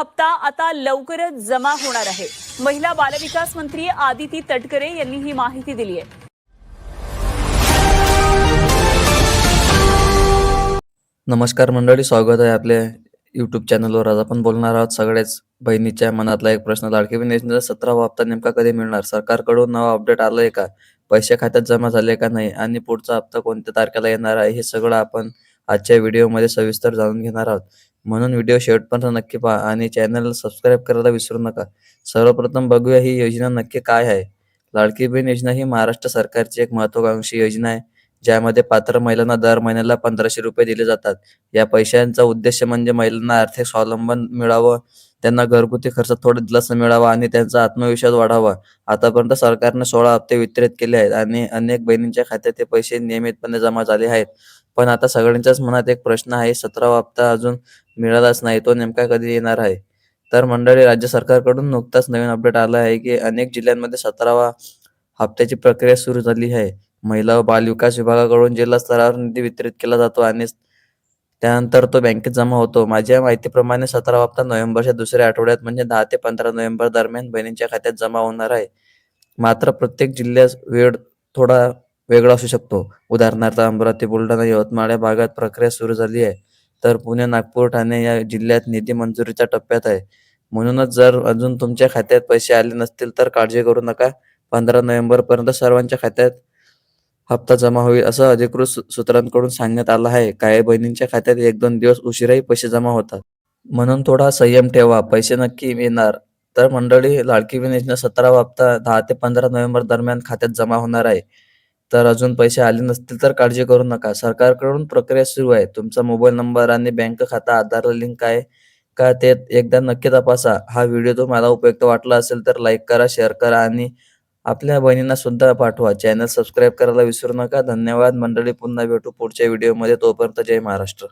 हप्ता आता लवकरच जमा होणार आहे. महिला बालविकास मंत्री आदिती तटकरे यांनी ही माहिती दिली आहे. नमस्कार मंडळी स्वागत आहे आपल्या युट्यूब चॅनलवर आज आपण बोलणार आहोत सगळ्याच बहिणीच्या मनातला एक प्रश्न. लाडकी बहिणीचा सतरावा हप्ता नेमका कधी मिळणार? सरकारकडून नवा अपडेट आलाय का? पैसे खात्यात जमा झाले का नाही? आणि पुढचा हप्ता कोणत्या तारखेला येणार आहे? हे सगळं आपण आजच्या व्हिडिओमध्ये सविस्तर जाणून घेणार आहोत. म्हणून व्हिडिओ शेवटपर्यंत नक्की पहा आणि चॅनलला सबस्क्राईब करायला विसरू नका. सर्वप्रथम बघूया ही योजना नक्की काय आहे. लाडकी बहीण योजना ही महाराष्ट्र सरकारची एक महत्वाकांक्षी योजना आहे. ज्यामध्ये पात्र महिलांना दर महिन्याला पंधराशे रुपये दिले जातात. या पैशांचा उद्देश म्हणजे महिलांना आर्थिक स्वावलंबन मिळावं त्यांना घरगुती खर्च थोडा दिलासा मिळावा आणि त्यांचा आत्मविश्वास वाढावा. आतापर्यंत सरकारने सोळा हप्ते वितरित केले आहेत आणि अनेक बहिणींच्या खात्यात ते पैसे नियमितपणे जमा झाले आहेत. पण आता सगळ्यांच्याच मनात एक प्रश्न आहे सतरावा हप्ता अजून मिळालाच नाही तो नेमका कधी येणार आहे? तर मंडळी राज्य सरकारकडून नुकताच नवीन अपडेट आला आहे की अनेक जिल्ह्यांमध्ये सतरावा हप्त्याची प्रक्रिया सुरू झाली आहे. महिला व बालविकास विभागाकडून जिल्हा स्तरावर निधी वितरित केला जातो आणि त्यानंतर तो बँकेत जमा होतो. माझ्या माहितीप्रमाणे सतरा हप्ता नोव्हेंबरच्या दुसऱ्या आठवड्यात म्हणजे दहा ते पंधरा नोव्हेंबर दरम्यान बहिणींच्या खात्यात जमा होणार आहे. मात्र प्रत्येक जिल्ह्यात वेळ थोडा वेगळा असू शकतो. उदाहरणार्थ अमरावती बुलढाणा यवतमाळ या भागात प्रक्रिया सुरू झाली आहे. तर पुणे नागपूर ठाणे या जिल्ह्यात निधी मंजुरीच्या टप्प्यात आहे. म्हणूनच जर अजून तुमच्या खात्यात पैसे आले नसतील तर काळजी करू नका. पंधरा नोव्हेंबर पर्यंत सर्वांच्या खात्यात हप्ता जमा होईल असं अधिकृत सूत्रांकडून सांगण्यात आलं आहे. काही बहिणींच्या खात्यात एक दोन दिवस उशिराही पैसे जमा होतात. म्हणून थोडा संयम ठेवा पैसे नक्की येणार. तर मंडळी लाडकी बहीण योजना सतरावा हप्ता दहा ते पंधरा नोव्हेंबर दरम्यान खात्यात जमा होणार आहे. तर अजून पैसे आले नसतील तर काळजी करू नका. सरकारकडून प्रक्रिया सुरू आहे. तुमचा मोबाईल नंबर आणि बँक खाता आधारला लिंक आहे का ते एकदा नक्की तपासा. हा व्हिडिओ तुम्हाला उपयुक्त वाटला असेल तर लाईक करा शेअर करा आणि आपल्या बहिणींना सुद्धा पाठवा. चॅनल सबस्क्राईब करायला विसरू नका. धन्यवाद. मंडळी पुन्हा भेटू पुढच्या व्हिडिओमध्ये तोपर्यंत जय महाराष्ट्र.